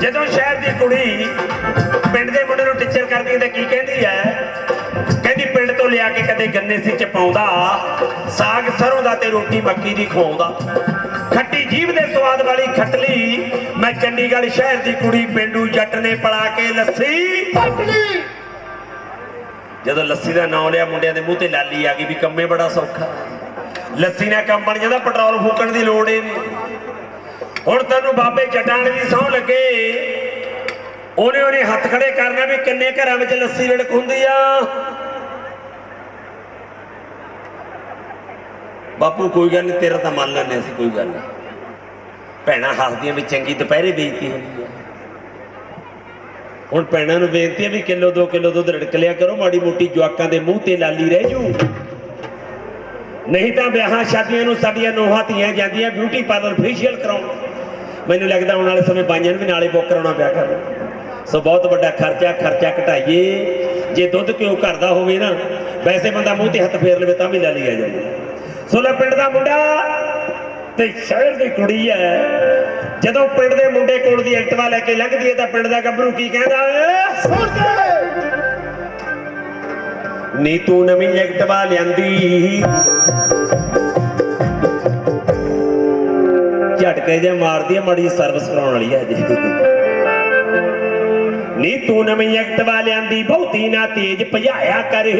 ਜਦੋਂ ਸ਼ਹਿਰ ਦੀ ਕੁੜੀ ਪਿੰਡ ਦੇ ਮੁੰਡੇ ਨੂੰ ਟੀਚਰ ਕਰਦੀ ਹੈ ਤਾਂ ਕੀ ਕਹਿੰਦੀ ਹੈ? ਕਹਿੰਦੀ ਪਿੰਡ ਤੋਂ ਲਿਆ ਕੇ ਕਦੇ ਗੰਨੇ ਸੀ ਚ ਪਾਉਂਦਾ ਸਾਗ ਸਰੋਂ ਦਾ ਤੇ ਰੋਟੀ ਮੱਕੀ ਦੀ ਖਵਾਉਂਦਾ। ਖੱਟੀ ਜੀਭ ਦੇ ਸਵਾਦ ਵਾਲੀ ਖਟਲੀ ਮੈਂ ਚੰਡੀਗੜ੍ਹ ਸ਼ਹਿਰ ਦੀ ਕੁੜੀ ਪਿੰਡੂ ਜੱਟ ਨੇ ਪੜਾ ਕੇ ਲੱਸੀ। ਪਟਲੀ ਜਦੋਂ ਲੱਸੀ ਦਾ ਨਾਂ ਲਿਆ ਮੁੰਡਿਆਂ ਦੇ ਮੂੰਹ ਤੇ ਲਾਲੀ ਆ ਗਈ ਵੀ ਕੰਮੇ ਬੜਾ ਸੌਖਾ। ਲੱਸੀ ਨਾਲ ਕੰਮ ਬਣ ਜਾਂਦਾ ਪੈਟਰੋਲ ਫੂਕਣ ਦੀ ਲੋੜ ਹੀ ਨਹੀਂ। ਹੁਣ ਤੈਨੂੰ ਬਾਬੇ ਜਟਾਣੇ ਦੀ ਸਹੁੰ ਲੱਗੇ। ਉਹਨੇ ਉਹਨੇ ਹੱਥ ਖੜੇ ਕਰਨਾ ਵੀ ਕਿੰਨੇ ਘਰਾਂ ਵਿੱਚ ਲੱਸੀ ਵਿੜਕ ਹੁੰਦੀ ਆ। ਬਾਪੂ, ਕੋਈ ਗੱਲ ਨਹੀਂ ਤੇਰਾ ਤਾਂ ਮੰਨ ਲੈਂਦੇ ਅਸੀਂ, ਕੋਈ ਗੱਲ ਨਹੀਂ ਭੈਣਾਂ ਹੱਸਦੀਆਂ ਵੀ ਚੰਗੀ ਦੁਪਹਿਰੇ ਬੇਇੱਜ਼ਤੀ ਹੁੰਦੀ ਆ। ਹੁਣ ਭੈਣਾਂ ਨੂੰ ਬੇਨਤੀ ਹੈ ਵੀ ਕਿਲੋ 2 ਕਿਲੋ ਦੁੱਧ ਰੜਕ ਲਿਆ ਕਰੋ, ਮਾੜੀ ਮੋਟੀ ਜਵਾਕਾਂ ਦੇ ਮੂੰਹ ਤੇ ਲਾਲੀ ਰਹਿ ਜੂ। ਨਹੀਂ ਤਾਂ ਵਿਆਹਾਂ ਸ਼ਾਦੀਆਂ ਨੂੰ ਸਾਡੀਆਂ ਨੋਹਾਂ ਧੀਆਂ ਜਾਂਦੀਆਂ ਬਿਊਟੀ ਪਾਰਲਰ ਫੇਸ਼ੀਅਲ ਕਰਾਉਣ। ਮੈਨੂੰ ਲੱਗਦਾ ਆਉਣ ਵਾਲੇ ਸਮੇਂ ਬਾਈਆਂ ਨੂੰ ਵੀ ਨਾਲੇ ਬੁੱਕ ਕਰਾਉਣਾ ਪਿਆ ਕਰਨਾ। ਸੋ ਬਹੁਤ ਵੱਡਾ ਖਰਚਾ ਖਰਚਾ ਘਟਾਈਏ। ਜੇ ਦੁੱਧ ਕਿਉਂ ਘਰ ਦਾ ਹੋਵੇ ਨਾ, ਵੈਸੇ ਬੰਦਾ ਮੂੰਹ ਤੇ ਹੱਥ ਫੇਰ ਲਵੇ ਤਾਂ ਵੀ ਲੈ ਆ ਜਾਂਦੀ। ਸੋ ਲੈ ਪਿੰਡ ਦਾ ਮੁੰਡਾ ਤੇ ਸ਼ਹਿਰ ਦੀ ਕੁੜੀ ਹੈ। ਜਦੋਂ ਪਿੰਡ ਦੇ ਮੁੰਡੇ ਕੋਲ ਦੀ ਐਕਟਵਾ ਲੈ ਕੇ ਲੰਘਦੀ ਹੈ ਤਾਂ ਪਿੰਡ ਦਾ ਗੱਭਰੂ ਕੀ ਕਹਿੰਦਾ ਸੁਣ ਕੇ। ਨੀ ਤੂੰ ਨਵੀਂ ਐਕਟਵਾ ਲਿਆਂਦੀ। ਝਟਕੇ ਜੇ ਮਾਰਦੀ ਆ, ਮਾੜੀ ਸਰਵਿਸ ਕਰਾਉਣ ਵਾਲੀ ਹੈ ਜੀ। ਨੀ ਤੂੰ ਨਵੀਂ ਐਕਟਿਵਾ ਲਿਆਂਦੀ, ਬਹੁਤੀ ਨਾ ਤੇਜ਼ ਭਜਾਇਆ ਕਰੇ।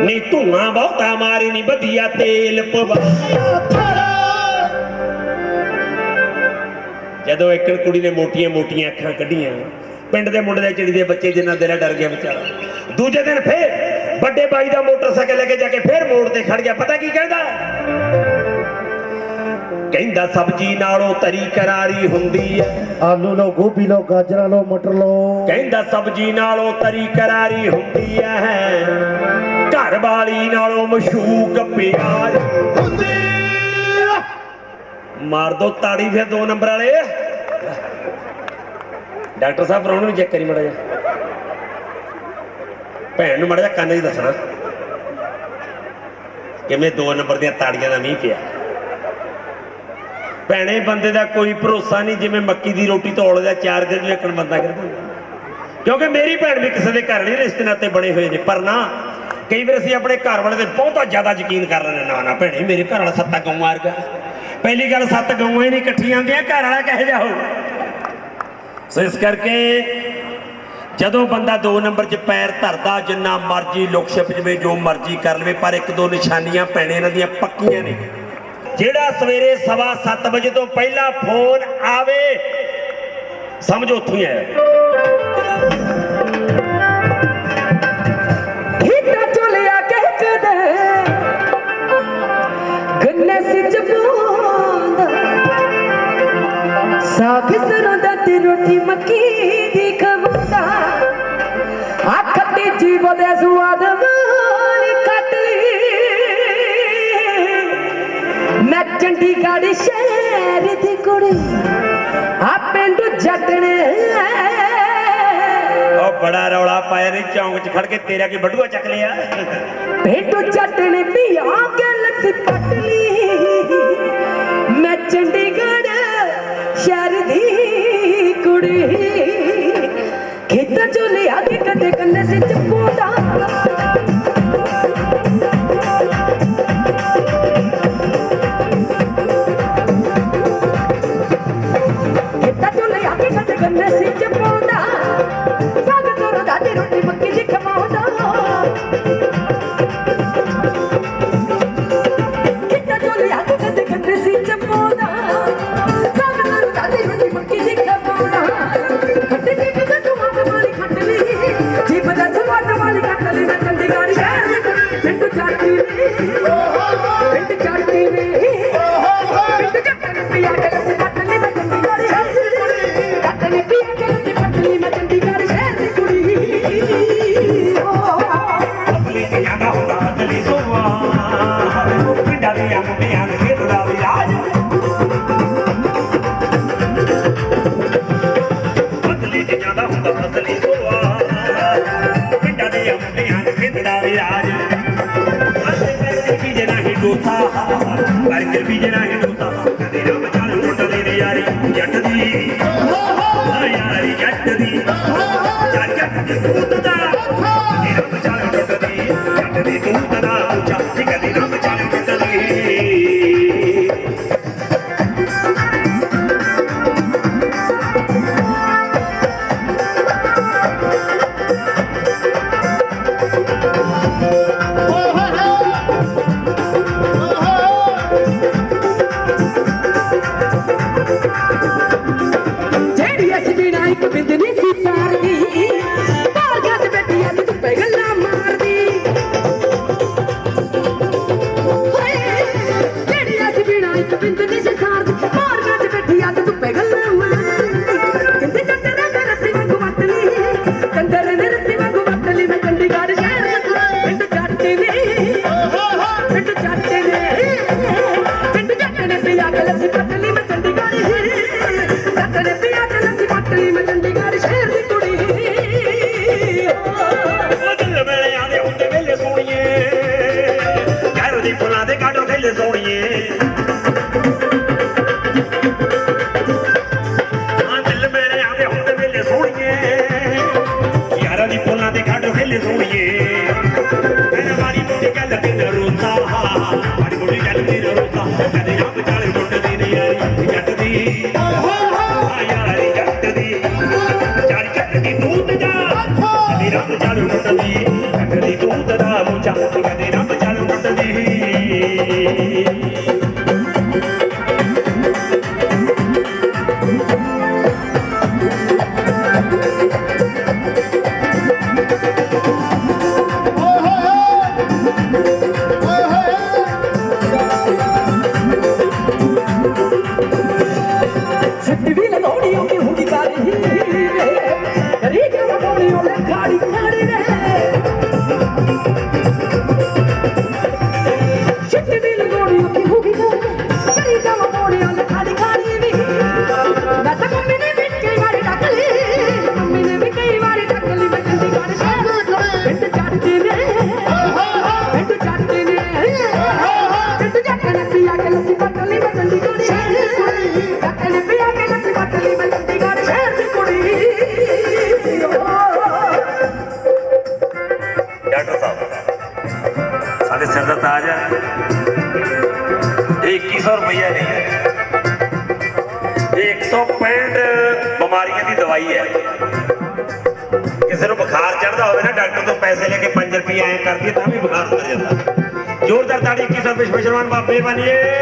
ਨੀ ਧੂਆਂ ਬਹੁਤਾ ਮਾਰੀ ਨੀ ਵਧੀਆ ਤੇਲ ਪਵਾ। ਜਦੋਂ ਇੱਕ ਕੁੜੀ ਨੇ ਮੋਟੀਆਂ ਮੋਟੀਆਂ ਅੱਖਾਂ ਕੱਢੀਆਂ, ਪਿੰਡ ਦੇ ਮੁੰਡੇ ਦੇ ਚਿੜੀ ਦੇ ਬੱਚੇ ਜਿੰਨਾ ਦਿਲ ਡਰ ਗਿਆ ਵਿਚਾਰਾ। ਦੂਜੇ ਦਿਨ ਫੇਰ ਵੱਡੇ ਬਾਈ ਦਾ ਮੋਟਰਸਾਈਕਲ ਲੈ ਕੇ ਜਾ ਕੇ ਫੇਰ ਮੋੜ ਤੇ ਖੜ ਗਿਆ, ਪਤਾ ਕੀ ਕਹਿੰਦਾ? ਕਹਿੰਦਾ ਸਬਜੀ ਨਾਲੋਂ ਤਰੀ ਕਰਾਰੀ ਹੁੰਦੀ ਐ। ਆਲੂ ਲੋ ਗੋਭੀ ਲੋ ਗਾਜਰਾਂ ਲੋ ਮਟਰ ਲੋ ਕਹਿੰਦਾ ਸਬਜੀ ਨਾਲੋਂ ਤਰੀ ਕਰਾਰੀ ਹੁੰਦੀ ਐ। ਘਰ ਵਾਲੀ ਨਾਲੋਂ ਮਸ਼ੂਕ ਪਿਆਰ ਹੁੰਦੀ। ਮਾਰ ਦੋ ਤਾੜੀ ਫਿਰ ਦੋ ਨੰਬਰ ਵਾਲੇ। ਡਾਕਟਰ ਸਾਹਿਬ ਰੌਣ ਨੂੰ ਚੈੱਕ ਕਰੀ ਮੜਾ ਜਾ ਭੈਣ ਨੂੰ ਮੜਾ ਜਾ ਕੰਨ 'ਚ ਦੱਸਣਾ। ਕਿਵੇਂ ਦੋ ਨੰਬਰ ਦੀਆਂ ਤਾੜੀਆਂ ਦਾ ਮੀਂਹ ਪਿਆ। ਭੈਣੇ, ਬੰਦੇ ਦਾ ਕੋਈ ਭਰੋਸਾ ਨਹੀਂ ਜਿਵੇਂ ਮੱਕੀ ਦੀ ਰੋਟੀ ਤੋੜ ਦਾ ਚਾਰ ਦਿਨ ਨੂੰ ਬੰਦਾ ਕਰ ਕਿਉਂਕਿ ਮੇਰੀ ਭੈਣ ਵੀ ਕਿਸੇ ਦੇ ਘਰ ਨਹੀਂ, ਰਿਸ਼ਤੇ ਨਾਤੇ ਬਣੇ ਹੋਏ ਨੇ। ਪਰ ਨਾ, ਕਈ ਵਾਰ ਅਸੀਂ ਆਪਣੇ ਘਰ ਵਾਲੇ ਤੇ ਬਹੁਤਾ ਜ਼ਿਆਦਾ ਯਕੀਨ ਕਰ ਲੈਂਦੇ ਨਾ ਨਾ ਭੈਣੇ, ਮੇਰੇ ਘਰ ਵਾਲਾ ਸੱਤਾ ਗਊਆਂ ਮਾਰ ਪਹਿਲੀ ਗੱਲ ਸੱਤ ਗਊਆਂ ਹੀ ਨਹੀਂ ਇਕੱਠੀਆਂ ਹੁੰਦੀਆਂ, ਘਰ ਵਾਲਾ ਕਹੇ ਜਾ ਹੋ ਸੋ ਇਸ ਕਰਕੇ ਜਦੋਂ ਬੰਦਾ ਦੋ ਨੰਬਰ 'ਚ ਪੈਰ ਧਰਦਾ, ਜਿੰਨਾ ਮਰਜ਼ੀ ਲੁਕ ਛਿਪ ਜਵੇ ਜੋ ਮਰਜ਼ੀ ਕਰ ਲਵੇ, ਪਰ ਇੱਕ ਦੋ ਨਿਸ਼ਾਨੀਆਂ ਪੈਣੇ ਇਹਨਾਂ ਦੀਆਂ ਪੱਕੀਆਂ ਨੇ ਜਿਹੜਾ ਸਵੇਰੇ ਸਵਾ 7 ਵਜੇ ਤੋਂ ਪਹਿਲਾਂ ਫੋਨ ਆਵੇ, ਸਮਝੋ ਉੱਥੋਂ ਹੀ ਆਇਆ। ਹੀਟਾ ਚੁਲਿਆ ਕਹਿ ਕਦੇ ਗੰਨੇ ਸਿੱਚ ਬੂੰਦ ਸਾਗ ਸਰੋਂ ਦਾ ਤੇ ਰੋਟੀ ਮੱਕੀ ਦੀ ਖਵਾਉਂਦਾ। ਆ ਖੱਟੀ ਜੀਭ ਦੇ ਸਵਾਦ ਵਾਲੀ ਚੰਡੀਗੜ੍ਹ ਸ਼ਹਿਰ ਦੀ ਕੁੜੀ। ਆ ਪਿੰਡ ਜੱਟਣੇ। ਉਹ ਬੜਾ ਰੌਲਾ ਪਾਇਆ ਨੇ ਚੌਂਕ 'ਚ ਖੜ ਕੇ ਤੇਰਾ ਕੀ ਬਟੂਆ ਚੱਕ ਲਿਆ? ਭੇਟੂ ਚਟਣੀ ਪਿਆ ਕੇ ਲੱਸੀ ਕੱਟ ਲਈ ਮੈਂ ਚੰਡੀਗੜ੍ਹ ਸ਼ਹਿਰ ਦੀ ਕੁੜੀ। ਖੇਤਾਂ ਚੋਂ ਲਿਆ ਕੇ ਕਦੇ ਕੰਨੇ ਸੇ ਚਪੂਦਾ ਖੇਤਾਂ ਤੋਰ ਦਾ Hallelujah. ਇੱਕ ਬਿੰਦ ਨਹੀਂ ਸੀ ਸਾਰਦੀ। ਬਾਹਰ ਗੱਜ ਬੈਠੀ ਅੱਜ ਤੂੰ ਪੈ ਗੱਲਾਂ ਮਾਰਦੀ। ਹੋਏ ਜਿਹੜੀ ਅੱਜ ਬਿਨਾ ਇੱਕ ਬਿੰਦ ਨਹੀਂ ਸੀ ਸਾਰਦੀ, ਬਾਹਰ ਗੱਜ ਬੈਠੀ ਅੱਜ ਤੂੰ ਪੈ ਗੱਲਾਂ ਮਾਰਦੀ। ਕਿੰਦੇ ਕੰਦਰ ਦਾ ਰਸੀ ਵਗ ਵਤਲੀ ਕੰਦਰ ਨੇ ਰਸੀ ਜੱਟ ਦੀ ਦੀ ਦੂਤ ਜਾ ਕਦੇ ਰੱਬ ਚਾਲੇ ಇದೀನ ನೋಡಿಯೋಕೆ ಹೋಗಿದ್ದಾರೆ. ਸਾਡੇ ਸਿਰ ਦਾ ਹੈ ਇਹ 2100 ਰੁਪਈਆ ਨਹੀਂ ਹੈ। ਇਹ 165 ਬਿਮਾਰੀਆਂ ਦੀ ਦਵਾਈ ਹੈ। ਕਿਸੇ ਨੂੰ ਬੁਖਾਰ ਚੜਦਾ ਹੋਵੇ ਨਾ, ਡਾਕਟਰ ਤੋਂ ਪੈਸੇ ਲੈ ਕੇ 5 ਰੁਪਏ ਐਂ ਕਰਦੀ ਤਾਂ ਵੀ ਬੁਖਾਰ ਉਤਰ ਜਾਂਦਾ। ਜ਼ੋਰਦਾਰ ਤਾੜੀ 2100 ਰੁਪਏ ਸਪੈਸ਼ਲਵਾਨ ਬਾਬੇ ਬਣੀਏ।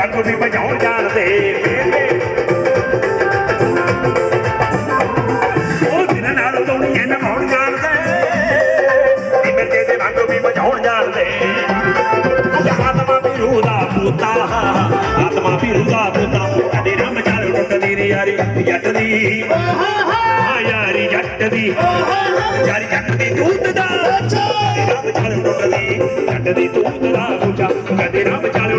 ਮੇਰੇ ਕਿਤੇ ਵਾਂਗੂ ਵੀ ਭਜਾਉਣ ਜਾਣਦੇ ਉਹ ਤੇਰੇ ਨਾਲ ਥੋੜੀਏ ਨਿਭਾਉਣ ਜਾਣਦੇ ਨੀ ਮੇਰੇ ਕਿਤੇ ਵਾਂਗੂ ਵੀ ਭਜਾਉਣ ਜਾਣਦੇ ਉਹ ਆਤਮਾ ਵੀ ਰੂਹ ਦਾ ਪੂਤਾ, ਆਤਮਾ ਵੀ ਰੂਹ ਦਾ ਪੂਤਾ। ਕਦੇ ਰੰਮ ਚਾਲ ਟੁੱਟਦੀ ਨੀ, ਯਾਰੀ ਜੱਟ ਦੀ। ਆ ਯਾਰੀ ਜੱਟ ਦੀ। ਯਾਰੀ ਜੱਟ ਦੀ ਦੂਤ ਦਾ। ਕਦੇ ਰੰਮ ਚਾਲ ਟੁੱਟਦੀ, ਜੱਟ ਦੀ ਦੂਤ ਦਾ ਮੁੰਚਾ ਕਦੇ ਰੰਮ ਚਾਲ